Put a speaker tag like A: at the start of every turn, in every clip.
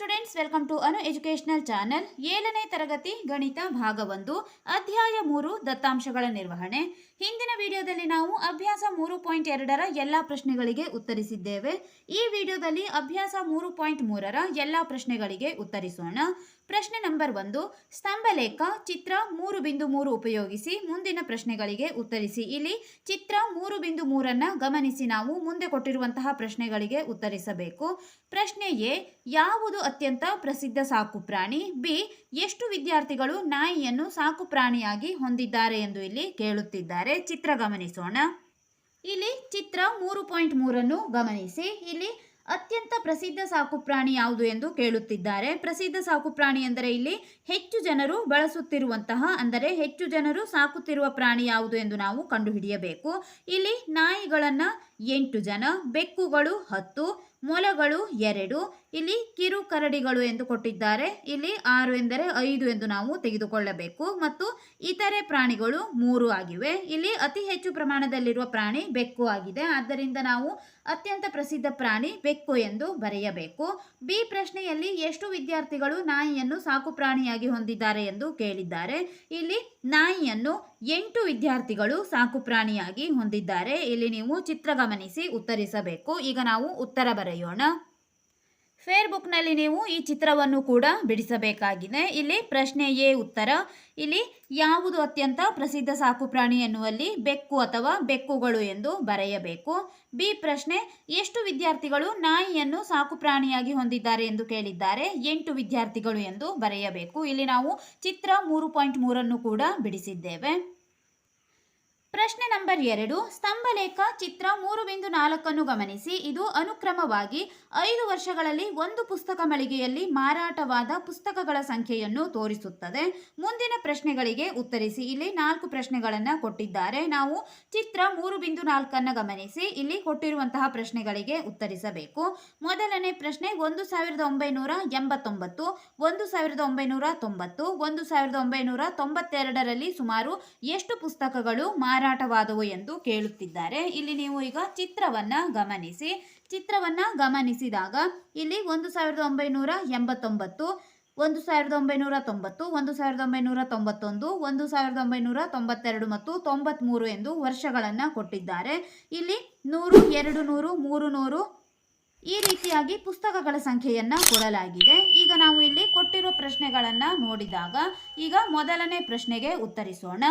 A: Students, welcome to Anu educational channel. ಏಳನೇ ತರಗತಿ ಗಣಿತ ಭಾಗ ಒಂದು, ಅಧ್ಯಾಯ ಮೂರು, ದತ್ತಾಂಶಗಳ ನಿರ್ವಹಣೆ. ಹಿಂದಿನ ವಿಡಿಯೋದಲ್ಲಿ ನಾವು ಅಭ್ಯಾಸ ಮೂರು ಪಾಯಿಂಟ್ ಎರಡರ ಎಲ್ಲ ಪ್ರಶ್ನೆಗಳಿಗೆ ಉತ್ತರಿಸಿದ್ದೇವೆ. ಈ ವಿಡಿಯೋದಲ್ಲಿ ಅಭ್ಯಾಸ ಮೂರು ಪಾಯಿಂಟ್ ಮೂರರ ಎಲ್ಲ ಪ್ರಶ್ನೆಗಳಿಗೆ ಉತ್ತರಿಸೋಣ. ಪ್ರಶ್ನೆ ನಂಬರ್ ಒಂದು ಸ್ತಂಭಲೇಖ ಚಿತ್ರ ಮೂರು ಬಿಂದು ಮೂರು ಉಪಯೋಗಿಸಿ ಮುಂದಿನ ಪ್ರಶ್ನೆಗಳಿಗೆ ಉತ್ತರಿಸಿ. ಇಲ್ಲಿ ಚಿತ್ರ ಮೂರು ಬಿಂದು ಮೂರನ್ನು ಗಮನಿಸಿ ನಾವು ಮುಂದೆ ಕೊಟ್ಟಿರುವಂತಹ ಪ್ರಶ್ನೆಗಳಿಗೆ ಉತ್ತರಿಸಬೇಕು. ಪ್ರಶ್ನೆ ಎ, ಯಾವುದು ಅತ್ಯಂತ ಪ್ರಸಿದ್ಧ ಸಾಕು ಪ್ರಾಣಿ? ಬಿ, ಎಷ್ಟು ವಿದ್ಯಾರ್ಥಿಗಳು ನಾಯಿಯನ್ನು ಸಾಕು ಪ್ರಾಣಿಯಾಗಿ ಹೊಂದಿದ್ದಾರೆ ಎಂದು ಇಲ್ಲಿ ಕೇಳುತ್ತಿದ್ದಾರೆ. ಚಿತ್ರ ಗಮನಿಸೋಣ. ಇಲ್ಲಿ ಚಿತ್ರ ಮೂರು ಪಾಯಿಂಟ್ ಮೂರನ್ನು ಗಮನಿಸಿ. ಇಲ್ಲಿ ಅತ್ಯಂತ ಪ್ರಸಿದ್ಧ ಸಾಕುಪ್ರಾಣಿ ಯಾವುದು ಎಂದು ಕೇಳುತ್ತಿದ್ದಾರೆ. ಪ್ರಸಿದ್ಧ ಸಾಕುಪ್ರಾಣಿ ಎಂದರೆ ಇಲ್ಲಿ ಹೆಚ್ಚು ಜನರು ಬಳಸುತ್ತಿರುವಂತಹ, ಅಂದರೆ ಹೆಚ್ಚು ಜನರು ಸಾಕುತ್ತಿರುವ ಪ್ರಾಣಿ ಯಾವುದು ಎಂದು ನಾವು ಕಂಡುಹಿಡಿಯಬೇಕು. ಇಲ್ಲಿ ನಾಯಿಗಳನ್ನು ಎಂಟು ಜನ, ಬೆಕ್ಕುಗಳು ಹತ್ತು, ಮೊಲಗಳು ಎರಡು, ಇಲ್ಲಿ ಕಿರು ಕರಡಿಗಳು ಎಂದು ಕೊಟ್ಟಿದ್ದಾರೆ. ಇಲ್ಲಿ ಆರು ಎಂದರೆ ಐದು ಎಂದು ನಾವು ತೆಗೆದುಕೊಳ್ಳಬೇಕು. ಮತ್ತು ಇತರೆ ಪ್ರಾಣಿಗಳು ಮೂರು ಆಗಿವೆ. ಇಲ್ಲಿ ಅತಿ ಹೆಚ್ಚು ಪ್ರಮಾಣದಲ್ಲಿರುವ ಪ್ರಾಣಿ ಬೆಕ್ಕು ಆಗಿದೆ. ಆದ್ದರಿಂದ ನಾವು ಅತ್ಯಂತ ಪ್ರಸಿದ್ಧ ಪ್ರಾಣಿ ಬೆಕ್ಕು ಎಂದು ಬರೆಯಬೇಕು. ಬಿ ಪ್ರಶ್ನೆಯಲ್ಲಿ ಎಷ್ಟು ವಿದ್ಯಾರ್ಥಿಗಳು ನಾಯಿಯನ್ನು ಸಾಕು ಪ್ರಾಣಿಯಾಗಿ ಹೊಂದಿದ್ದಾರೆ ಎಂದು ಕೇಳಿದ್ದಾರೆ. ಇಲ್ಲಿ ನಾಯಿಯನ್ನು ಎಂಟು ವಿದ್ಯಾರ್ಥಿಗಳು ಸಾಕು ಪ್ರಾಣಿಯಾಗಿ ಹೊಂದಿದ್ದಾರೆ. ಇಲ್ಲಿ ನೀವು ಚಿತ್ರ ಗಮನಿಸಿ ಉತ್ತರಿಸಬೇಕು. ಈಗ ನಾವು ಉತ್ತರ ಬರೆಯೋಣ. ಫೇರ್ ಬುಕ್ನಲ್ಲಿ ನೀವು ಈ ಚಿತ್ರವನ್ನು ಕೂಡ ಬಿಡಿಸಬೇಕಾಗಿದೆ. ಇಲ್ಲಿ ಪ್ರಶ್ನೆ ಎ ಉತ್ತರ. ಇಲ್ಲಿ ಯಾವುದು ಅತ್ಯಂತ ಪ್ರಸಿದ್ಧ ಸಾಕು ಪ್ರಾಣಿ ಎನ್ನುವಲ್ಲಿ ಬೆಕ್ಕು ಅಥವಾ ಬೆಕ್ಕುಗಳು ಎಂದು ಬರೆಯಬೇಕು. ಬಿ ಪ್ರಶ್ನೆ, ಎಷ್ಟು ವಿದ್ಯಾರ್ಥಿಗಳು ನಾಯಿಯನ್ನು ಸಾಕು ಪ್ರಾಣಿಯಾಗಿ ಹೊಂದಿದ್ದಾರೆ ಎಂದು ಕೇಳಿದ್ದಾರೆ. ಎಂಟು ವಿದ್ಯಾರ್ಥಿಗಳು ಎಂದು ಬರೆಯಬೇಕು. ಇಲ್ಲಿ ನಾವು ಚಿತ್ರ ಮೂರು ಪಾಯಿಂಟ್ ಮೂರನ್ನು ಕೂಡ ಬಿಡಿಸಿದ್ದೇವೆ. ಪ್ರಶ್ನೆ ನಂಬರ್ ಎರಡು, ಸ್ತಂಭಲೇಖ ಚಿತ್ರ ಮೂರು ಬಿಂದು ನಾಲ್ಕನ್ನು ಗಮನಿಸಿ. ಇದು ಅನುಕ್ರಮವಾಗಿ ಐದು ವರ್ಷಗಳಲ್ಲಿ ಒಂದು ಪುಸ್ತಕ ಮಳಿಗೆಯಲ್ಲಿ ಮಾರಾಟವಾದ ಪುಸ್ತಕಗಳ ಸಂಖ್ಯೆಯನ್ನು ತೋರಿಸುತ್ತದೆ. ಮುಂದಿನ ಪ್ರಶ್ನೆಗಳಿಗೆ ಉತ್ತರಿಸಿ. ಇಲ್ಲಿ ನಾಲ್ಕು ಪ್ರಶ್ನೆಗಳನ್ನು ಕೊಟ್ಟಿದ್ದಾರೆ. ನಾವು ಚಿತ್ರ ಮೂರು ಬಿಂದು ನಾಲ್ಕನ್ನು ಗಮನಿಸಿ. ಇಲ್ಲಿ ಕೊಟ್ಟಿರುವಂತಹ ಪ್ರಶ್ನೆಗಳಿಗೆ ಉತ್ತರಿಸಬೇಕು. ಮೊದಲನೇ ಪ್ರಶ್ನೆ, ಒಂದು ಸಾವಿರದ ಒಂಬೈನೂರ ಎಂಬತ್ತೊಂಬತ್ತು, ಒಂದು ಸಾವಿರದ ಒಂಬೈನೂರ ತೊಂಬತ್ತು, ಒಂದು ಸಾವಿರದ ಒಂಬೈನೂರ ತೊಂಬತ್ತೆರಡರಲ್ಲಿ ಸುಮಾರು ಎಷ್ಟು ಪುಸ್ತಕಗಳು ಮಾರಾಟವಾದವು ಎಂದು ಕೇಳುತ್ತಿದ್ದಾರೆ. ಇಲ್ಲಿ ನೀವು ಈಗ ಚಿತ್ರವನ್ನ ಗಮನಿಸಿ. ಚಿತ್ರವನ್ನ ಗಮನಿಸಿದಾಗ ಇಲ್ಲಿ ಒಂದು ಸಾವಿರದ ಒಂಬೈನೂರ ಎಂಬತ್ತೊಂಬತ್ತು, ಒಂದು ಸಾವಿರದ ಒಂಬೈನೂರ ತೊಂಬತ್ತು, ಒಂದು ಸಾವಿರದ ಒಂಬೈನೂರ ತೊಂಬತ್ತೊಂದು, ಒಂದು ಸಾವಿರದ ಒಂಬೈನೂರ ತೊಂಬತ್ತೆರಡು ಮತ್ತು ತೊಂಬತ್ಮೂರು ಎಂದು ವರ್ಷಗಳನ್ನು ಕೊಟ್ಟಿದ್ದಾರೆ. ಇಲ್ಲಿ ನೂರು, ಎರಡು ನೂರು, ಮೂರು ನೂರು ಈ ರೀತಿಯಾಗಿ ಪುಸ್ತಕಗಳ ಸಂಖ್ಯೆಯನ್ನು ಕೊಡಲಾಗಿದೆ. ಈಗ ನಾವು ಇಲ್ಲಿ ಕೊಟ್ಟಿರೋ ಪ್ರಶ್ನೆಗಳನ್ನು ನೋಡಿದಾಗ ಈಗ ಮೊದಲನೇ ಪ್ರಶ್ನೆಗೆ ಉತ್ತರಿಸೋಣ.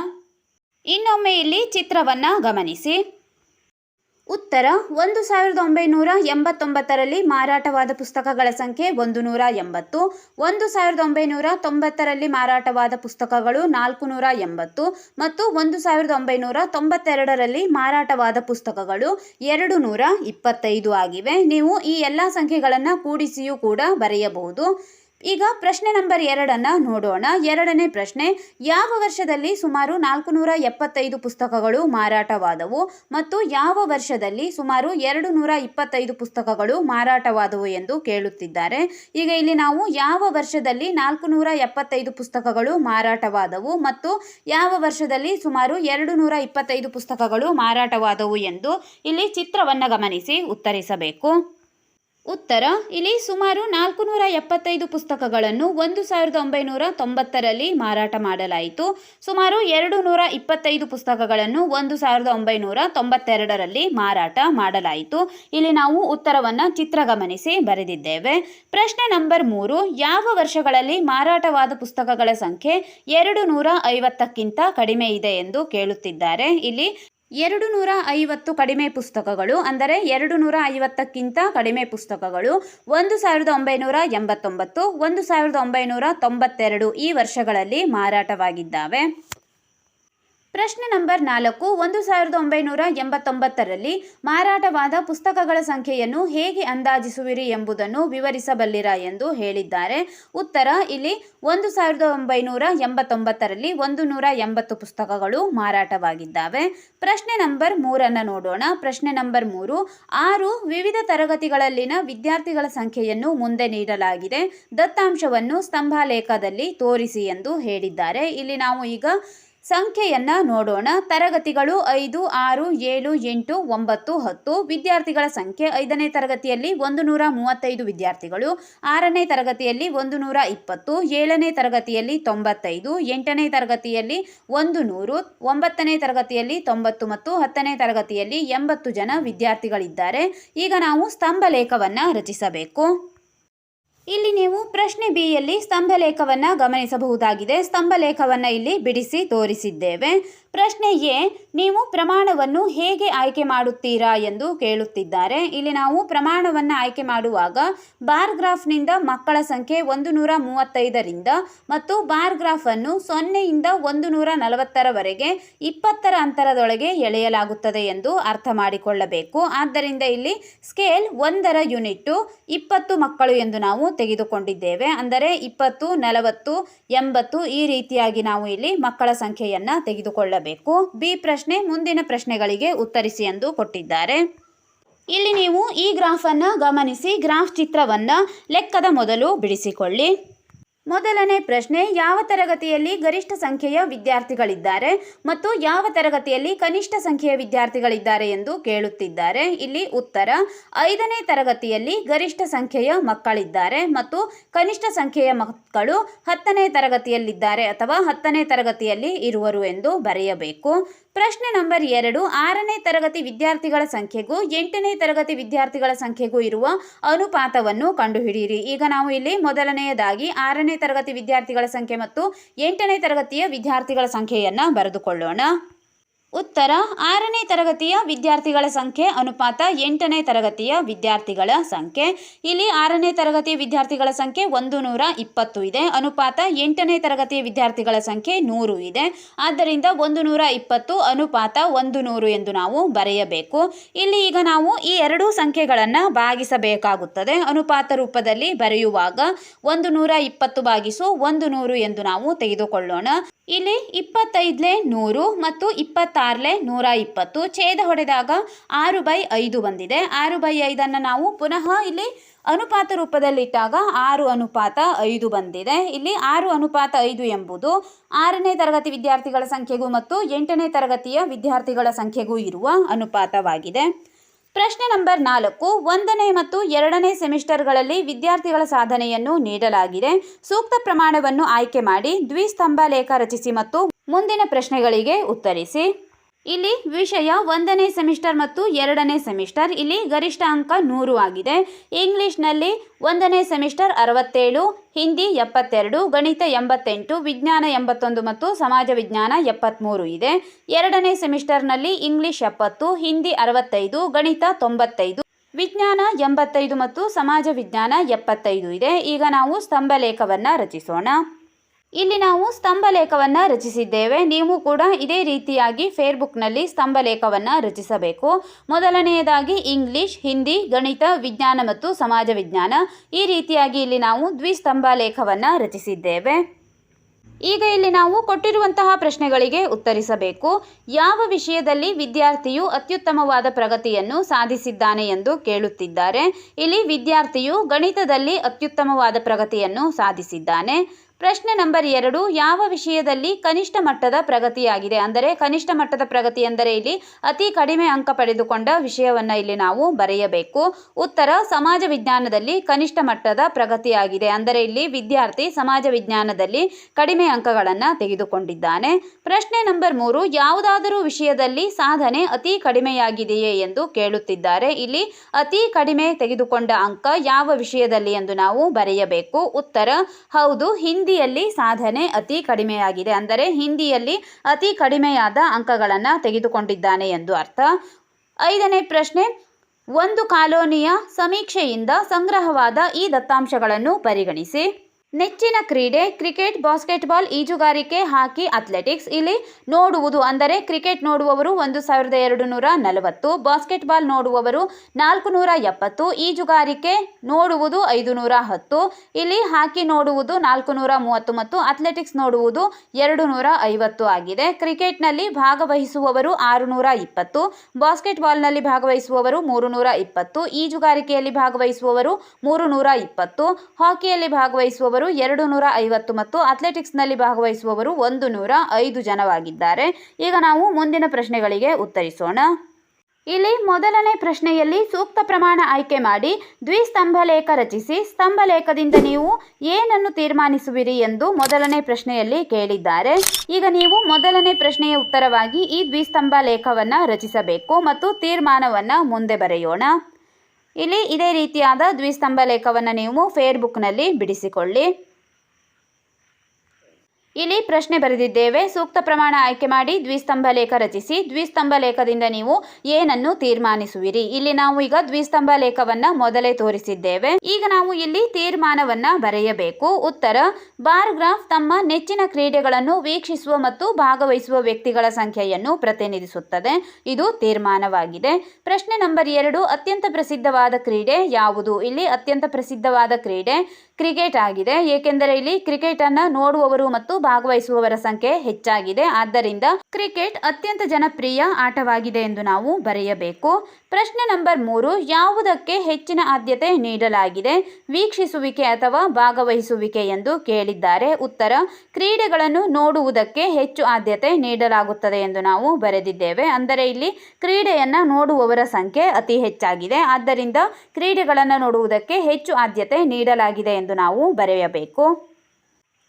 A: ಇನ್ನೊಮ್ಮೆ ಇಲ್ಲಿ ಚಿತ್ರವನ್ನ ಗಮನಿಸಿ. ಉತ್ತರ, ಒಂದು ಸಾವಿರದ ಒಂಬೈನೂರ ಎಂಬತ್ತೊಂಬತ್ತರಲ್ಲಿ ಮಾರಾಟವಾದ ಪುಸ್ತಕಗಳ ಸಂಖ್ಯೆ ಒಂದು ನೂರ ಎಂಬತ್ತು, ಒಂದು ಸಾವಿರದ ಒಂಬೈನೂರ ತೊಂಬತ್ತರಲ್ಲಿ ಮಾರಾಟವಾದ ಪುಸ್ತಕಗಳು ನಾಲ್ಕು ನೂರ ಎಂಬತ್ತು ಮತ್ತು ಒಂದು ಸಾವಿರದ ಒಂಬೈನೂರ ತೊಂಬತ್ತೆರಡರಲ್ಲಿ ಮಾರಾಟವಾದ ಪುಸ್ತಕಗಳು ಎರಡು ನೂರ ಇಪ್ಪತ್ತೈದು ಆಗಿವೆ. ನೀವು ಈ ಎಲ್ಲ ಸಂಖ್ಯೆಗಳನ್ನು ಕೂಡಿಸಿಯೂ ಕೂಡ ಬರೆಯಬಹುದು. ಈಗ ಪ್ರಶ್ನೆ ನಂಬರ್ ಎರಡನ್ನು ನೋಡೋಣ. ಎರಡನೇ ಪ್ರಶ್ನೆ, ಯಾವ ವರ್ಷದಲ್ಲಿ ಸುಮಾರು ನಾಲ್ಕು ನೂರ ಎಪ್ಪತ್ತೈದು ಪುಸ್ತಕಗಳು ಮಾರಾಟವಾದವು ಮತ್ತು ಯಾವ ವರ್ಷದಲ್ಲಿ ಸುಮಾರು ಎರಡು ನೂರ ಇಪ್ಪತ್ತೈದು ಪುಸ್ತಕಗಳು ಮಾರಾಟವಾದವು ಎಂದು ಕೇಳುತ್ತಿದ್ದಾರೆ. ಈಗ ಇಲ್ಲಿ ನಾವು ಯಾವ ವರ್ಷದಲ್ಲಿ ನಾಲ್ಕು ನೂರ ಎಪ್ಪತ್ತೈದು ಪುಸ್ತಕಗಳು ಮಾರಾಟವಾದವು ಮತ್ತು ಯಾವ ವರ್ಷದಲ್ಲಿ ಸುಮಾರು ಎರಡು ನೂರ ಇಪ್ಪತ್ತೈದು ಪುಸ್ತಕಗಳು ಮಾರಾಟವಾದವು ಎಂದು ಇಲ್ಲಿ ಚಿತ್ರವನ್ನು ಗಮನಿಸಿ ಉತ್ತರಿಸಬೇಕು. ಉತ್ತರ, ಇಲ್ಲಿ ಸುಮಾರು ನಾಲ್ಕು ನೂರ ಎಪ್ಪತ್ತೈದು ಪುಸ್ತಕಗಳನ್ನು ಒಂದು ಸಾವಿರದ ಒಂಬೈನೂರ ತೊಂಬತ್ತರಲ್ಲಿ ಮಾರಾಟ ಮಾಡಲಾಯಿತು. ಸುಮಾರು ಎರಡು ನೂರ ಇಪ್ಪತ್ತೈದು ಪುಸ್ತಕಗಳನ್ನು ಒಂದು ಸಾವಿರದ ಒಂಬೈನೂರ ತೊಂಬತ್ತೆರಡರಲ್ಲಿ ಮಾರಾಟ ಮಾಡಲಾಯಿತು. ಇಲ್ಲಿ ನಾವು ಉತ್ತರವನ್ನು ಚಿತ್ರ ಗಮನಿಸಿ ಬರೆದಿದ್ದೇವೆ. ಪ್ರಶ್ನೆ ನಂಬರ್ ಮೂರು, ಯಾವ ವರ್ಷಗಳಲ್ಲಿ ಮಾರಾಟವಾದ ಪುಸ್ತಕಗಳ ಸಂಖ್ಯೆ ಎರಡು ನೂರ ಐವತ್ತಕ್ಕಿಂತ ಕಡಿಮೆ ಇದೆ ಎಂದು ಕೇಳುತ್ತಿದ್ದಾರೆ. ಇಲ್ಲಿ ಎರಡು ನೂರ ಐವತ್ತು ಕಡಿಮೆ ಪುಸ್ತಕಗಳು, ಅಂದರೆ ಎರಡು ನೂರ ಐವತ್ತಕ್ಕಿಂತ ಕಡಿಮೆ ಪುಸ್ತಕಗಳು, ಒಂದು ಸಾವಿರದ ಒಂಬೈನೂರ ಎಂಬತ್ತೊಂಬತ್ತು, ಒಂದು ಸಾವಿರದ ಒಂಬೈನೂರ ತೊಂಬತ್ತೆರಡು ಈ ವರ್ಷಗಳಲ್ಲಿ ಮಾರಾಟವಾಗಿದ್ದಾವೆ. ಪ್ರಶ್ನೆ ನಂಬರ್ ನಾಲ್ಕು, ಒಂದು ಸಾವಿರದ ಒಂಬೈನೂರ ಎಂಬತ್ತೊಂಬತ್ತರಲ್ಲಿ ಮಾರಾಟವಾದ ಪುಸ್ತಕಗಳ ಸಂಖ್ಯೆಯನ್ನು ಹೇಗೆ ಅಂದಾಜಿಸುವಿರಿ ಎಂಬುದನ್ನು ವಿವರಿಸಬಲ್ಲಿರಾ ಎಂದು ಹೇಳಿದ್ದಾರೆ. ಉತ್ತರ, ಇಲ್ಲಿ ಒಂದು ಸಾವಿರದ ಒಂಬೈನೂರ ಎಂಬತ್ತೊಂಬತ್ತರಲ್ಲಿ ಒಂದು ನೂರ ಎಂಬತ್ತು ಪುಸ್ತಕಗಳು ಮಾರಾಟವಾಗಿದ್ದಾವೆ. ಪ್ರಶ್ನೆ ನಂಬರ್ ಮೂರನ್ನು ನೋಡೋಣ. ಪ್ರಶ್ನೆ ನಂಬರ್ ಮೂರು, ಆರು ವಿವಿಧ ತರಗತಿಗಳಲ್ಲಿನ ವಿದ್ಯಾರ್ಥಿಗಳ ಸಂಖ್ಯೆಯನ್ನು ಮುಂದೆ ನೀಡಲಾಗಿದೆ. ದತ್ತಾಂಶವನ್ನು ಸ್ತಂಭಾಲೇಖದಲ್ಲಿ ತೋರಿಸಿ ಎಂದು ಹೇಳಿದ್ದಾರೆ. ಇಲ್ಲಿ ನಾವು ಈಗ ಸಂಖ್ಯೆಯನ್ನ ನೋಡೋಣ. ತರಗತಿಗಳು ಐದು, ಆರು, ಏಳು, ಎಂಟು, ಒಂಬತ್ತು, ಹತ್ತು. ವಿದ್ಯಾರ್ಥಿಗಳ ಸಂಖ್ಯೆ ಐದನೇ ತರಗತಿಯಲ್ಲಿ ಒಂದು ನೂರ ಮೂವತ್ತೈದು ವಿದ್ಯಾರ್ಥಿಗಳು, ಆರನೇ ತರಗತಿಯಲ್ಲಿ ಒಂದು ನೂರ ಇಪ್ಪತ್ತು, ಏಳನೇ ತರಗತಿಯಲ್ಲಿ ತೊಂಬತ್ತೈದು, ಎಂಟನೇ ತರಗತಿಯಲ್ಲಿ ಒಂದು ನೂರು ಒಂಬತ್ತನೇ ತರಗತಿಯಲ್ಲಿ ತೊಂಬತ್ತು ಮತ್ತು ಹತ್ತನೇ ತರಗತಿಯಲ್ಲಿ ಎಂಬತ್ತು ಜನ ವಿದ್ಯಾರ್ಥಿಗಳಿದ್ದಾರೆ. ಈಗ ನಾವು ಸ್ತಂಭ ಲೇಖವನ್ನು ರಚಿಸಬೇಕು. ಇಲ್ಲಿ ನೀವು ಪ್ರಶ್ನೆ ಬಿಯಲ್ಲಿ ಯಲ್ಲಿ ಲೇಖವನ್ನು ಗಮನಿಸಬಹುದಾಗಿದೆ. ಸ್ತಂಭ ಲೇಖವನ್ನು ಇಲ್ಲಿ ಬಿಡಿಸಿ ತೋರಿಸಿದ್ದೇವೆ. ಪ್ರಶ್ನೆ ಎ ನೀವು ಪ್ರಮಾಣವನ್ನು ಹೇಗೆ ಆಯ್ಕೆ ಮಾಡುತ್ತೀರಾ ಎಂದು ಕೇಳುತ್ತಿದ್ದಾರೆ. ಇಲ್ಲಿ ನಾವು ಪ್ರಮಾಣವನ್ನು ಆಯ್ಕೆ ಮಾಡುವಾಗ ಬಾರ್ ಗ್ರಾಫ್ನಿಂದ ಮಕ್ಕಳ ಸಂಖ್ಯೆ ಒಂದು ನೂರ ಮೂವತ್ತೈದರಿಂದ ಮತ್ತು ಬಾರ್ ಗ್ರಾಫನ್ನು ಸೊನ್ನೆಯಿಂದ ಒಂದು ನೂರ ನಲವತ್ತರವರೆಗೆ ಇಪ್ಪತ್ತರ ಅಂತರದೊಳಗೆ ಎಳೆಯಲಾಗುತ್ತದೆ ಎಂದು ಅರ್ಥ ಮಾಡಿಕೊಳ್ಳಬೇಕು. ಆದ್ದರಿಂದ ಇಲ್ಲಿ ಸ್ಕೇಲ್ ಒಂದರ ಯೂನಿಟ್ಟು ಇಪ್ಪತ್ತು ಮಕ್ಕಳು ಎಂದು ನಾವು ತೆಗೆದುಕೊಂಡಿದ್ದೇವೆ. ಅಂದರೆ ಇಪ್ಪತ್ತು, ನಲವತ್ತು, ಎಂಬತ್ತು ಈ ರೀತಿಯಾಗಿ ನಾವು ಇಲ್ಲಿ ಮಕ್ಕಳ ಸಂಖ್ಯೆಯನ್ನು ತೆಗೆದುಕೊಳ್ಳಬೇಕು. ಬಿ ಪ್ರಶ್ನೆ ಮುಂದಿನ ಪ್ರಶ್ನೆಗಳಿಗೆ ಉತ್ತರಿಸಿ ಎಂದು ಕೊಟ್ಟಿದ್ದಾರೆ. ಇಲ್ಲಿ ನೀವು ಈ ಗ್ರಾಫನ್ನು ಗಮನಿಸಿ, ಗ್ರಾಫ್ ಚಿತ್ರವನ್ನು ಲೆಕ್ಕದ ಮೊದಲು ಬಿಡಿಸಿಕೊಳ್ಳಿ. ಮೊದಲನೇ ಪ್ರಶ್ನೆ, ಯಾವ ತರಗತಿಯಲ್ಲಿ ಗರಿಷ್ಠ ಸಂಖ್ಯೆಯ ವಿದ್ಯಾರ್ಥಿಗಳಿದ್ದಾರೆ ಮತ್ತು ಯಾವ ತರಗತಿಯಲ್ಲಿ ಕನಿಷ್ಠ ಸಂಖ್ಯೆಯ ವಿದ್ಯಾರ್ಥಿಗಳಿದ್ದಾರೆ ಎಂದು ಕೇಳುತ್ತಿದ್ದಾರೆ. ಇಲ್ಲಿ ಉತ್ತರ, ಐದನೇ ತರಗತಿಯಲ್ಲಿ ಗರಿಷ್ಠ ಸಂಖ್ಯೆಯ ಮಕ್ಕಳಿದ್ದಾರೆ ಮತ್ತು ಕನಿಷ್ಠ ಸಂಖ್ಯೆಯ ಮಕ್ಕಳು ಹತ್ತನೇ ತರಗತಿಯಲ್ಲಿದ್ದಾರೆ ಅಥವಾ ಹತ್ತನೇ ತರಗತಿಯಲ್ಲಿ ಇರುವರು ಎಂದು ಬರೆಯಬೇಕು. ಪ್ರಶ್ನೆ ನಂಬರ್ ಎರಡು, ಆರನೇ ತರಗತಿ ವಿದ್ಯಾರ್ಥಿಗಳ ಸಂಖ್ಯೆಗೂ ಎಂಟನೇ ತರಗತಿ ವಿದ್ಯಾರ್ಥಿಗಳ ಸಂಖ್ಯೆಗೂ ಇರುವ ಅನುಪಾತವನ್ನು ಕಂಡುಹಿಡಿಯಿರಿ. ಈಗ ನಾವು ಇಲ್ಲಿ ಮೊದಲನೆಯದಾಗಿ ಆರನೇ ತರಗತಿ ವಿದ್ಯಾರ್ಥಿಗಳ ಸಂಖ್ಯೆ ಮತ್ತು ಎಂಟನೇ ತರಗತಿಯ ವಿದ್ಯಾರ್ಥಿಗಳ ಸಂಖ್ಯೆಯನ್ನು ಬರೆದುಕೊಳ್ಳೋಣ. ಉತ್ತರ, ಆರನೇ ತರಗತಿಯ ವಿದ್ಯಾರ್ಥಿಗಳ ಸಂಖ್ಯೆ ಅನುಪಾತ ಎಂಟನೇ ತರಗತಿಯ ವಿದ್ಯಾರ್ಥಿಗಳ ಸಂಖ್ಯೆ. ಇಲ್ಲಿ ಆರನೇ ತರಗತಿಯ ವಿದ್ಯಾರ್ಥಿಗಳ ಸಂಖ್ಯೆ ಒಂದು ನೂರ ಇಪ್ಪತ್ತು ಇದೆ. ಅನುಪಾತ ಎಂಟನೇ ತರಗತಿಯ ವಿದ್ಯಾರ್ಥಿಗಳ ಸಂಖ್ಯೆ ನೂರು ಇದೆ. ಆದ್ದರಿಂದ ಒಂದು ನೂರ ಇಪ್ಪತ್ತು ಅನುಪಾತ ಒಂದು ನೂರು ಎಂದು ನಾವು ಬರೆಯಬೇಕು. ಇಲ್ಲಿ ಈಗ ನಾವು ಈ ಎರಡೂ ಸಂಖ್ಯೆಗಳನ್ನು ಭಾಗಿಸಬೇಕಾಗುತ್ತದೆ. ಅನುಪಾತ ರೂಪದಲ್ಲಿ ಬರೆಯುವಾಗ ಒಂದು ನೂರ ಇಪ್ಪತ್ತು ಭಾಗಿಸು ಒಂದು ನೂರು ಎಂದು ನಾವು ತೆಗೆದುಕೊಳ್ಳೋಣ. ಇಲ್ಲಿ ಇಪ್ಪತ್ತೈದಲೇ ನೂರು ಮತ್ತು ಇಪ್ಪತ್ತಾರಲೆ ನೂರ ಇಪ್ಪತ್ತು. ಛೇದ ಹೊಡೆದಾಗ ಆರು ಬೈ ಐದು ಬಂದಿದೆ. ಆರು ಬೈ ಐದನ್ನು ನಾವು ಪುನಃ ಇಲ್ಲಿ ಅನುಪಾತ ರೂಪದಲ್ಲಿಟ್ಟಾಗ ಆರು ಅನುಪಾತ ಐದು ಬಂದಿದೆ. ಇಲ್ಲಿ ಆರು ಅನುಪಾತ ಐದು ಎಂಬುದು ಆರನೇ ತರಗತಿ ವಿದ್ಯಾರ್ಥಿಗಳ ಸಂಖ್ಯೆಗೂ ಮತ್ತು ಎಂಟನೇ ತರಗತಿಯ ವಿದ್ಯಾರ್ಥಿಗಳ ಸಂಖ್ಯೆಗೂ ಇರುವ ಅನುಪಾತವಾಗಿದೆ. ಪ್ರಶ್ನೆ ನಂಬರ್ ನಾಲ್ಕು, ಒಂದನೇ ಮತ್ತು ಎರಡನೇ ಸೆಮಿಸ್ಟರ್ಗಳಲ್ಲಿ ವಿದ್ಯಾರ್ಥಿಗಳ ಸಾಧನೆಯನ್ನು ನೀಡಲಾಗಿದೆ. ಸೂಕ್ತ ಪ್ರಮಾಣವನ್ನು ಆಯ್ಕೆ ಮಾಡಿ ದ್ವಿಸ್ತಂಭ ಲೇಖ ರಚಿಸಿ ಮತ್ತು ಮುಂದಿನ ಪ್ರಶ್ನೆಗಳಿಗೆ ಉತ್ತರಿಸಿ. ಇಲ್ಲಿ ವಿಷಯ ಒಂದನೇ ಸೆಮಿಸ್ಟರ್ ಮತ್ತು ಎರಡನೇ ಸೆಮಿಸ್ಟರ್. ಇಲ್ಲಿ ಗರಿಷ್ಠ ಅಂಕ ನೂರು ಆಗಿದೆ. ಇಂಗ್ಲಿಷ್ನಲ್ಲಿ ಒಂದನೇ ಸೆಮಿಸ್ಟರ್ ಅರವತ್ತೇಳು, ಹಿಂದಿ ಎಪ್ಪತ್ತೆರಡು, ಗಣಿತ ಎಂಬತ್ತೆಂಟು, ವಿಜ್ಞಾನ ಎಂಬತ್ತೊಂದು ಮತ್ತು ಸಮಾಜ ವಿಜ್ಞಾನ ಎಪ್ಪತ್ತ್ಮೂರು ಇದೆ. ಎರಡನೇ ಸೆಮಿಸ್ಟರ್ನಲ್ಲಿ ಇಂಗ್ಲಿಷ್ ಎಪ್ಪತ್ತು, ಹಿಂದಿ ಅರವತ್ತೈದು, ಗಣಿತ ತೊಂಬತ್ತೈದು, ವಿಜ್ಞಾನ ಎಂಬತ್ತೈದು ಮತ್ತು ಸಮಾಜ ವಿಜ್ಞಾನ ಎಪ್ಪತ್ತೈದು ಇದೆ. ಈಗ ನಾವು ಸ್ತಂಭಲೇಖವನ್ನು ರಚಿಸೋಣ. ಇಲ್ಲಿ ನಾವು ಸ್ತಂಭ ಲೇಖವನ್ನು ರಚಿಸಿದ್ದೇವೆ. ನೀವು ಕೂಡ ಇದೇ ರೀತಿಯಾಗಿ ಫೇರ್ಬುಕ್ನಲ್ಲಿ ಸ್ತಂಭ ಲೇಖವನ್ನು ರಚಿಸಬೇಕು. ಮೊದಲನೆಯದಾಗಿ ಇಂಗ್ಲಿಷ್, ಹಿಂದಿ, ಗಣಿತ, ವಿಜ್ಞಾನ ಮತ್ತು ಸಮಾಜ ವಿಜ್ಞಾನ. ಈ ರೀತಿಯಾಗಿ ಇಲ್ಲಿ ನಾವು ದ್ವಿಸ್ತಂಭ ಲೇಖವನ್ನು ರಚಿಸಿದ್ದೇವೆ. ಈಗ ಇಲ್ಲಿ ನಾವು ಕೊಟ್ಟಿರುವಂತಹ ಪ್ರಶ್ನೆಗಳಿಗೆ ಉತ್ತರಿಸಬೇಕು. ಯಾವ ವಿಷಯದಲ್ಲಿ ವಿದ್ಯಾರ್ಥಿಯು ಅತ್ಯುತ್ತಮವಾದ ಪ್ರಗತಿಯನ್ನು ಸಾಧಿಸಿದ್ದಾನೆ ಎಂದು ಕೇಳುತ್ತಿದ್ದಾರೆ. ಇಲ್ಲಿ ವಿದ್ಯಾರ್ಥಿಯು ಗಣಿತದಲ್ಲಿ ಅತ್ಯುತ್ತಮವಾದ ಪ್ರಗತಿಯನ್ನು ಸಾಧಿಸಿದ್ದಾನೆ. ಪ್ರಶ್ನೆ ನಂಬರ್ ಎರಡು, ಯಾವ ವಿಷಯದಲ್ಲಿ ಕನಿಷ್ಠ ಮಟ್ಟದ ಪ್ರಗತಿಯಾಗಿದೆ? ಅಂದರೆ ಕನಿಷ್ಠ ಮಟ್ಟದ ಪ್ರಗತಿ ಎಂದರೆ ಇಲ್ಲಿ ಅತಿ ಕಡಿಮೆ ಅಂಕ ಪಡೆದುಕೊಂಡ ವಿಷಯವನ್ನು ಇಲ್ಲಿ ನಾವು ಬರೆಯಬೇಕು. ಉತ್ತರ, ಸಮಾಜ ವಿಜ್ಞಾನದಲ್ಲಿ ಕನಿಷ್ಠ ಮಟ್ಟದ ಪ್ರಗತಿಯಾಗಿದೆ. ಅಂದರೆ ಇಲ್ಲಿ ವಿದ್ಯಾರ್ಥಿ ಸಮಾಜ ವಿಜ್ಞಾನದಲ್ಲಿ ಕಡಿಮೆ ಅಂಕಗಳನ್ನು ತೆಗೆದುಕೊಂಡಿದ್ದಾನೆ. ಪ್ರಶ್ನೆ ನಂಬರ್ ಮೂರು, ಯಾವುದಾದರೂ ವಿಷಯದಲ್ಲಿ ಸಾಧನೆ ಅತಿ ಕಡಿಮೆಯಾಗಿದೆಯೇ ಎಂದು ಕೇಳುತ್ತಿದ್ದಾರೆ. ಇಲ್ಲಿ ಅತಿ ಕಡಿಮೆ ತೆಗೆದುಕೊಂಡ ಅಂಕ ಯಾವ ವಿಷಯದಲ್ಲಿ ಎಂದು ನಾವು ಬರೆಯಬೇಕು. ಉತ್ತರ, ಹೌದು ಹಿಂದಿಯಲ್ಲಿ ಸಾಧನೆ ಅತಿ ಕಡಿಮೆಯಾಗಿದೆ. ಅಂದರೆ ಹಿಂದಿಯಲ್ಲಿ ಅತಿ ಕಡಿಮೆಯಾದ ಅಂಕಗಳನ್ನು ತೆಗೆದುಕೊಂಡಿದ್ದಾನೆ ಎಂದು ಅರ್ಥ. ಐದನೇ ಪ್ರಶ್ನೆ, ಒಂದು ಕಾಲೋನಿಯ ಸಮೀಕ್ಷೆಯಿಂದ ಸಂಗ್ರಹವಾದ ಈ ದತ್ತಾಂಶಗಳನ್ನು ಪರಿಗಣಿಸಿ. ನೆಚ್ಚಿನ ಕ್ರೀಡೆ ಕ್ರಿಕೆಟ್, ಬಾಸ್ಕೆಟ್ಬಾಲ್ ಈಜುಗಾರಿಕೆ, ಹಾಕಿ, ಅಥ್ಲೆಟಿಕ್ಸ್ ಇಲ್ಲಿ ನೋಡುವುದು. ಅಂದರೆ ಕ್ರಿಕೆಟ್ ನೋಡುವವರು ಒಂದು ಸಾವಿರದ ಎರಡು ನೂರ ನಲವತ್ತು, ಬಾಸ್ಕೆಟ್ಬಾಲ್ ನೋಡುವವರು ನಾಲ್ಕು ನೂರ ಎಪ್ಪತ್ತು, ಈಜುಗಾರಿಕೆ ನೋಡುವುದು ಐದು ನೂರ ಹತ್ತು, ಇಲ್ಲಿ ಹಾಕಿ ನೋಡುವುದು ನಾಲ್ಕು ನೂರ ಮೂವತ್ತು ಮತ್ತು ಅಥ್ಲೆಟಿಕ್ಸ್ ನೋಡುವುದು ಎರಡು ನೂರ ಐವತ್ತು ಆಗಿದೆ. ಕ್ರಿಕೆಟ್ನಲ್ಲಿ ಭಾಗವಹಿಸುವವರು ಆರು ನೂರ ಇಪ್ಪತ್ತು, ಬಾಸ್ಕೆಟ್ಬಾಲ್ನಲ್ಲಿ ಭಾಗವಹಿಸುವವರು ಮೂರು ನೂರ ಇಪ್ಪತ್ತು, ಈಜುಗಾರಿಕೆಯಲ್ಲಿ ಭಾಗವಹಿಸುವವರು ಮೂರು ನೂರ ಇಪ್ಪತ್ತು, ಹಾಕಿಯಲ್ಲಿ ಭಾಗವಹಿಸುವವರು ಭಾಗವಹಿಸುವವರು ಎರಡು ನೂರ ಐವತ್ತು ಮತ್ತು ಅಥ್ಲೆಟಿಕ್ಸ್ನಲ್ಲಿ ಭಾಗವಹಿಸುವವರು ಒಂದು ನೂರ ಐದು ಜನವಾಗಿದ್ದಾರೆ. ಈಗ ನಾವು ಮುಂದಿನ ಪ್ರಶ್ನೆಗಳಿಗೆ ಉತ್ತರಿಸೋಣ. ಇಲ್ಲಿ ಮೊದಲನೇ ಪ್ರಶ್ನೆಯಲ್ಲಿ ಸೂಕ್ತ ಪ್ರಮಾಣ ಆಯ್ಕೆ ಮಾಡಿ ದ್ವಿಸ್ತಂಭ ಲೇಖ ರಚಿಸಿ ಸ್ತಂಭ ಲೇಖದಿಂದ ನೀವು ಏನನ್ನು ತೀರ್ಮಾನಿಸುವಿರಿ ಎಂದು ಮೊದಲನೇ ಪ್ರಶ್ನೆಯಲ್ಲಿ ಕೇಳಿದ್ದಾರೆ. ಈಗ ನೀವು ಮೊದಲನೇ ಪ್ರಶ್ನೆಯ ಉತ್ತರವಾಗಿ ಈ ದ್ವಿಸ್ತಂಭ ಲೇಖವನ್ನು ರಚಿಸಬೇಕು ಮತ್ತು ತೀರ್ಮಾನವನ್ನು ಮುಂದೆ ಬರೆಯೋಣ. ಇಲ್ಲಿ ಇದೇ ರೀತಿಯಾದ ದ್ವಿಸ್ತಂಭ ಲೇಖವನ್ನು ನೀವು ಫೇರ್ಬುಕ್ನಲ್ಲಿ ಬಿಡಿಸಿಕೊಳ್ಳಿ. ಇಲ್ಲಿ ಪ್ರಶ್ನೆ ಬರೆದಿದ್ದೇವೆ. ಸೂಕ್ತ ಪ್ರಮಾಣ ಆಯ್ಕೆ ಮಾಡಿ ದ್ವಿಸ್ತಂಭ ಲೇಖ ರಚಿಸಿ. ದ್ವಿಸ್ತಂಭ ಲೇಖದಿಂದ ನೀವು ಏನನ್ನು ತೀರ್ಮಾನಿಸುವಿರಿ? ಇಲ್ಲಿ ನಾವು ಈಗ ದ್ವಿಸ್ತಂಭ ಲೇಖವನ್ನ ಮೊದಲೇ ತೋರಿಸಿದ್ದೇವೆ. ಈಗ ನಾವು ಇಲ್ಲಿ ತೀರ್ಮಾನವನ್ನ ಬರೆಯಬೇಕು. ಉತ್ತರ, ಬಾರ್ ಗ್ರಾಫ್ ತಮ್ಮ ನೆಚ್ಚಿನ ಕ್ರೀಡೆಗಳನ್ನು ವೀಕ್ಷಿಸುವ ಮತ್ತು ಭಾಗವಹಿಸುವ ವ್ಯಕ್ತಿಗಳ ಸಂಖ್ಯೆಯನ್ನು ಪ್ರತಿನಿಧಿಸುತ್ತದೆ. ಇದು ತೀರ್ಮಾನವಾಗಿದೆ. ಪ್ರಶ್ನೆ ನಂಬರ್ ಎರಡು, ಅತ್ಯಂತ ಪ್ರಸಿದ್ಧವಾದ ಕ್ರೀಡೆ ಯಾವುದು? ಇಲ್ಲಿ ಅತ್ಯಂತ ಪ್ರಸಿದ್ಧವಾದ ಕ್ರೀಡೆ ಕ್ರಿಕೆಟ್ ಆಗಿದೆ. ಏಕೆಂದರೆ ಇಲ್ಲಿ ಕ್ರಿಕೆಟ್ ಅನ್ನ ನೋಡುವವರು ಮತ್ತು ಭಾಗವಹಿಸುವವರ ಸಂಖ್ಯೆ ಹೆಚ್ಚಾಗಿದೆ. ಆದ್ದರಿಂದ ಕ್ರಿಕೆಟ್ ಅತ್ಯಂತ ಜನಪ್ರಿಯ ಆಟವಾಗಿದೆ ಎಂದು ನಾವು ಬರೆಯಬೇಕು. ಪ್ರಶ್ನೆ ನಂಬರ್ ಮೂರು, ಯಾವುದಕ್ಕೆ ಹೆಚ್ಚಿನ ಆದ್ಯತೆ ನೀಡಲಾಗಿದೆ? ವೀಕ್ಷಿಸುವಿಕೆ ಅಥವಾ ಭಾಗವಹಿಸುವಿಕೆ ಎಂದು ಕೇಳಿದ್ದಾರೆ. ಉತ್ತರ, ಕ್ರೀಡೆಗಳನ್ನು ನೋಡುವುದಕ್ಕೆ ಹೆಚ್ಚು ಆದ್ಯತೆ ನೀಡಲಾಗುತ್ತದೆ ಎಂದು ನಾವು ಬರೆದಿದ್ದೇವೆ. ಅಂದರೆ ಇಲ್ಲಿ ಕ್ರೀಡೆಯನ್ನ ನೋಡುವವರ ಸಂಖ್ಯೆ ಅತಿ ಹೆಚ್ಚಾಗಿದೆ. ಆದ್ದರಿಂದ ಕ್ರೀಡೆಗಳನ್ನು ನೋಡುವುದಕ್ಕೆ ಹೆಚ್ಚು ಆದ್ಯತೆ ನೀಡಲಾಗಿದೆ ಎಂದು ನಾವು ಬರೆಯಬೇಕು.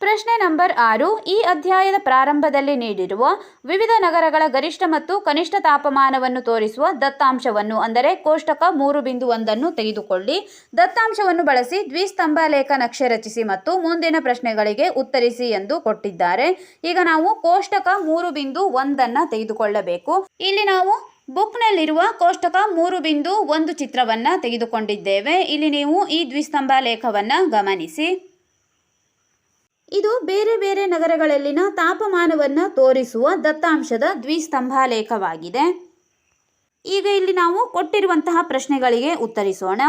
A: ಪ್ರಶ್ನೆ ನಂಬರ್ ಆರು. ಈ ಅಧ್ಯಾಯದ ಪ್ರಾರಂಭದಲ್ಲಿ ನೀಡಿರುವ ವಿವಿಧ ನಗರಗಳ ಗರಿಷ್ಠ ಮತ್ತು ಕನಿಷ್ಠ ತಾಪಮಾನವನ್ನು ತೋರಿಸುವ ದತ್ತಾಂಶವನ್ನು, ಅಂದರೆ ಕೋಷ್ಟಕ ಮೂರು ಬಿಂದು ಒಂದನ್ನು ತೆಗೆದುಕೊಳ್ಳಿ. ದತ್ತಾಂಶವನ್ನು ಬಳಸಿ ದ್ವಿಸ್ತಂಭ ಲೇಖ ನಕ್ಷೆ ರಚಿಸಿ ಮತ್ತು ಮುಂದಿನ ಪ್ರಶ್ನೆಗಳಿಗೆ ಉತ್ತರಿಸಿ ಎಂದು ಕೊಟ್ಟಿದ್ದಾರೆ. ಈಗ ನಾವು ಕೋಷ್ಟಕ ಮೂರು ಬಿಂದು ಒಂದನ್ನು ತೆಗೆದುಕೊಳ್ಳಬೇಕು. ಇಲ್ಲಿ ನಾವು ಬುಕ್ನಲ್ಲಿರುವ ಕೋಷ್ಟಕ ಮೂರು ಬಿಂದು ಒಂದು ಚಿತ್ರವನ್ನು ತೆಗೆದುಕೊಂಡಿದ್ದೇವೆ. ಇಲ್ಲಿ ನೀವು ಈ ದ್ವಿಸ್ತಂಭ ಲೇಖವನ್ನು ಗಮನಿಸಿ. ಇದು ಬೇರೆ ಬೇರೆ ನಗರಗಳಲ್ಲಿನ ತಾಪಮಾನವನ್ನು ತೋರಿಸುವ ದತ್ತಾಂಶದ ದ್ವಿಸ್ತಂಭಾಲೇಖವಾಗಿದೆ. ಈಗ ಇಲ್ಲಿ ನಾವು ಕೊಟ್ಟಿರುವಂತಹ ಪ್ರಶ್ನೆಗಳಿಗೆ ಉತ್ತರಿಸೋಣ.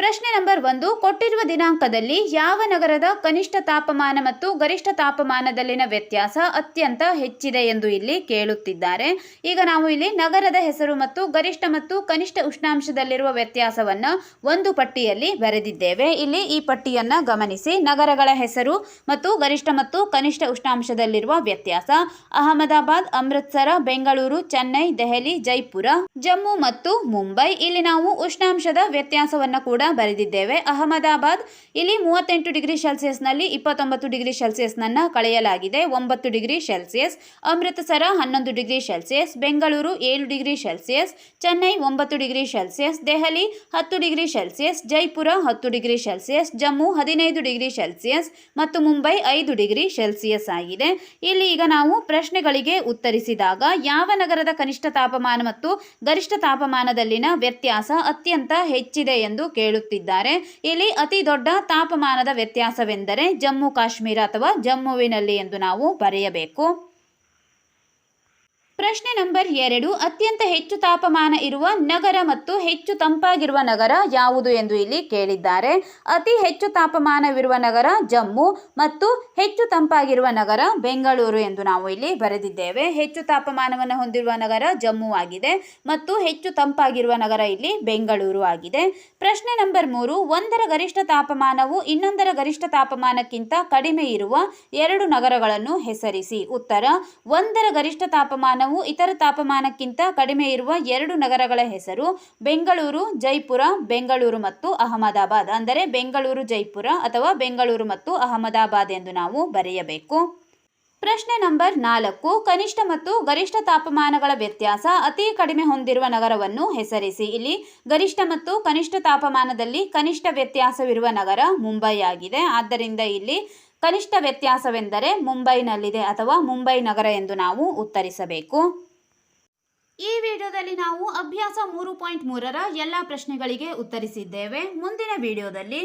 A: ಪ್ರಶ್ನೆ ನಂಬರ್ ಒಂದು, ಕೊಟ್ಟಿರುವ ದಿನಾಂಕದಲ್ಲಿ ಯಾವ ನಗರದ ಕನಿಷ್ಠ ತಾಪಮಾನ ಮತ್ತು ಗರಿಷ್ಠ ತಾಪಮಾನದಲ್ಲಿನ ವ್ಯತ್ಯಾಸ ಅತ್ಯಂತ ಹೆಚ್ಚಿದೆ ಎಂದು ಇಲ್ಲಿ ಕೇಳುತ್ತಿದ್ದಾರೆ. ಈಗ ನಾವು ಇಲ್ಲಿ ನಗರದ ಹೆಸರು ಮತ್ತು ಗರಿಷ್ಠ ಮತ್ತು ಕನಿಷ್ಠ ಉಷ್ಣಾಂಶದಲ್ಲಿರುವ ವ್ಯತ್ಯಾಸವನ್ನು ಒಂದು ಪಟ್ಟಿಯಲ್ಲಿ ಬರೆದಿದ್ದೇವೆ. ಇಲ್ಲಿ ಈ ಪಟ್ಟಿಯನ್ನು ಗಮನಿಸಿ. ನಗರಗಳ ಹೆಸರು ಮತ್ತು ಗರಿಷ್ಠ ಮತ್ತು ಕನಿಷ್ಠ ಉಷ್ಣಾಂಶದಲ್ಲಿರುವ ವ್ಯತ್ಯಾಸ ಅಹಮದಾಬಾದ್, ಅಮೃತ್ಸರ, ಬೆಂಗಳೂರು, ಚೆನ್ನೈ, ದೆಹಲಿ, ಜೈಪುರ, ಜಮ್ಮು ಮತ್ತು ಮುಂಬೈ. ಇಲ್ಲಿ ನಾವು ಉಷ್ಣಾಂಶದ ವ್ಯತ್ಯಾಸವನ್ನು ಕೂಡ ಬರೆದಿದ್ದೇವೆ. ಅಹಮದಾಬಾದ್, ಇಲ್ಲಿ ಮೂವತ್ತೆಂಟು ಡಿಗ್ರಿ ಸೆಲ್ಸಿಯಸ್ನಲ್ಲಿ ಇಪ್ಪತ್ತೊಂಬತ್ತು ಡಿಗ್ರಿ ಸೆಲ್ಸಿಯಸ್ನನ್ನು ಕಳೆಯಲಾಗಿದೆ. ಒಂಬತ್ತು ಡಿಗ್ರಿ ಸೆಲ್ಸಿಯಸ್, ಅಮೃತಸರ ಹನ್ನೊಂದು ಡಿಗ್ರಿ ಸೆಲ್ಸಿಯಸ್, ಬೆಂಗಳೂರು ಏಳು ಡಿಗ್ರಿ ಸೆಲ್ಸಿಯಸ್, ಚೆನ್ನೈ ಒಂಬತ್ತು ಡಿಗ್ರಿ ಸೆಲ್ಸಿಯಸ್, ದೆಹಲಿ ಹತ್ತು ಡಿಗ್ರಿ ಸೆಲ್ಸಿಯಸ್, ಜೈಪುರ ಹತ್ತು ಡಿಗ್ರಿ ಸೆಲ್ಸಿಯಸ್, ಜಮ್ಮು ಹದಿನೈದು ಡಿಗ್ರಿ ಸೆಲ್ಸಿಯಸ್ ಮತ್ತು ಮುಂಬೈ ಐದು ಡಿಗ್ರಿ ಸೆಲ್ಸಿಯಸ್ ಆಗಿದೆ. ಇಲ್ಲಿ ಈಗ ನಾವು ಪ್ರಶ್ನೆಗಳಿಗೆ ಉತ್ತರಿಸಿದಾಗ ಯಾವ ನಗರದ ಕನಿಷ್ಠ ತಾಪಮಾನ ಮತ್ತು ಗರಿಷ್ಠ ತಾಪಮಾನದಲ್ಲಿನ ವ್ಯತ್ಯಾಸ ಅತ್ಯಂತ ಹೆಚ್ಚಿದೆ ಎಂದು ಕೇಳುತ್ತಿದ್ದಾರೆ ಇಲ್ಲಿ ಅತಿ ದೊಡ್ಡ ತಾಪಮಾನದ ವ್ಯತ್ಯಾಸವೆಂದರೆ ಜಮ್ಮು ಕಾಶ್ಮೀರ ಅಥವಾ ಜಮ್ಮುವಿನಲ್ಲಿ ಎಂದು ನಾವು ಬರೆಯಬೇಕು. ಪ್ರಶ್ನೆ ನಂಬರ್ ಎರಡು, ಅತ್ಯಂತ ಹೆಚ್ಚು ತಾಪಮಾನ ಇರುವ ನಗರ ಮತ್ತು ಹೆಚ್ಚು ತಂಪಾಗಿರುವ ನಗರ ಯಾವುದು ಎಂದು ಇಲ್ಲಿ ಕೇಳಿದ್ದಾರೆ. ಅತಿ ಹೆಚ್ಚು ತಾಪಮಾನವಿರುವ ನಗರ ಜಮ್ಮು ಮತ್ತು ಹೆಚ್ಚು ತಂಪಾಗಿರುವ ನಗರ ಬೆಂಗಳೂರು ಎಂದು ನಾವು ಇಲ್ಲಿ ಬರೆದಿದ್ದೇವೆ. ಹೆಚ್ಚು ತಾಪಮಾನವನ್ನು ಹೊಂದಿರುವ ನಗರ ಜಮ್ಮು ಆಗಿದೆ ಮತ್ತು ಹೆಚ್ಚು ತಂಪಾಗಿರುವ ನಗರ ಇಲ್ಲಿ ಬೆಂಗಳೂರು ಆಗಿದೆ. ಪ್ರಶ್ನೆ ನಂಬರ್ ಮೂರು, ಒಂದರ ಗರಿಷ್ಠ ತಾಪಮಾನವು ಇನ್ನೊಂದರ ಗರಿಷ್ಠ ತಾಪಮಾನಕ್ಕಿಂತ ಕಡಿಮೆ ಇರುವ ಎರಡು ನಗರಗಳನ್ನು ಹೆಸರಿಸಿ. ಉತ್ತರ, ಒಂದರ ಗರಿಷ್ಠ ತಾಪಮಾನವು ಇತರ ತಾಪಮಾನಕ್ಕಿಂತ ಕಡಿಮೆ ಇರುವ ಎರಡು ನಗರಗಳ ಹೆಸರು ಬೆಂಗಳೂರು, ಜೈಪುರ, ಬೆಂಗಳೂರು ಮತ್ತು ಅಹಮದಾಬಾದ್. ಅಂದರೆ ಬೆಂಗಳೂರು, ಜೈಪುರ ಅಥವಾ ಬೆಂಗಳೂರು ಮತ್ತು ಅಹಮದಾಬಾದ್ ಎಂದು ನಾವು ಬರೆಯಬೇಕು. ಪ್ರಶ್ನೆ ನಂಬರ್ ನಾಲ್ಕು, ಕನಿಷ್ಠ ಮತ್ತು ಗರಿಷ್ಠ ತಾಪಮಾನಗಳ ವ್ಯತ್ಯಾಸ ಅತಿ ಕಡಿಮೆ ಹೊಂದಿರುವ ನಗರವನ್ನು ಹೆಸರಿಸಿ. ಇಲ್ಲಿ ಗರಿಷ್ಠ ಮತ್ತು ಕನಿಷ್ಠ ತಾಪಮಾನದಲ್ಲಿ ಕನಿಷ್ಠ ವ್ಯತ್ಯಾಸವಿರುವ ನಗರ ಮುಂಬೈ ಆಗಿದೆ ಆದ್ದರಿಂದ ಇಲ್ಲಿ ಕನಿಷ್ಠ ವ್ಯತ್ಯಾಸವೆಂದರೆ ಮುಂಬೈನಲ್ಲಿದೆ ಅಥವಾ ಮುಂಬೈ ನಗರ ಎಂದು ನಾವು ಉತ್ತರಿಸಬೇಕು. ಈ ವಿಡಿಯೋದಲ್ಲಿ ನಾವು ಅಭ್ಯಾಸ ಮೂರು ಪಾಯಿಂಟ್ ಮೂರರ ಎಲ್ಲ ಪ್ರಶ್ನೆಗಳಿಗೆ ಉತ್ತರಿಸಿದ್ದೇವೆ. ಮುಂದಿನ ವಿಡಿಯೋದಲ್ಲಿ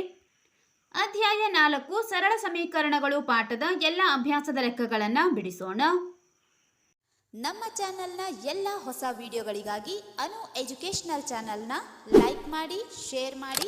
A: ಅಧ್ಯಾಯ ನಾಲ್ಕು ಸರಳ ಸಮೀಕರಣಗಳು ಪಾಠದ ಎಲ್ಲ ಅಭ್ಯಾಸದ ಲೆಕ್ಕಗಳನ್ನು ಬಿಡಿಸೋಣ.
B: ನಮ್ಮ ಚಾನೆಲ್ನ ಎಲ್ಲ ಹೊಸ ವಿಡಿಯೋಗಳಿಗಾಗಿ ಅನು ಎಜುಕೇಷನಲ್ ಚಾನೆಲ್ನ ಲೈಕ್ ಮಾಡಿ, ಶೇರ್ ಮಾಡಿ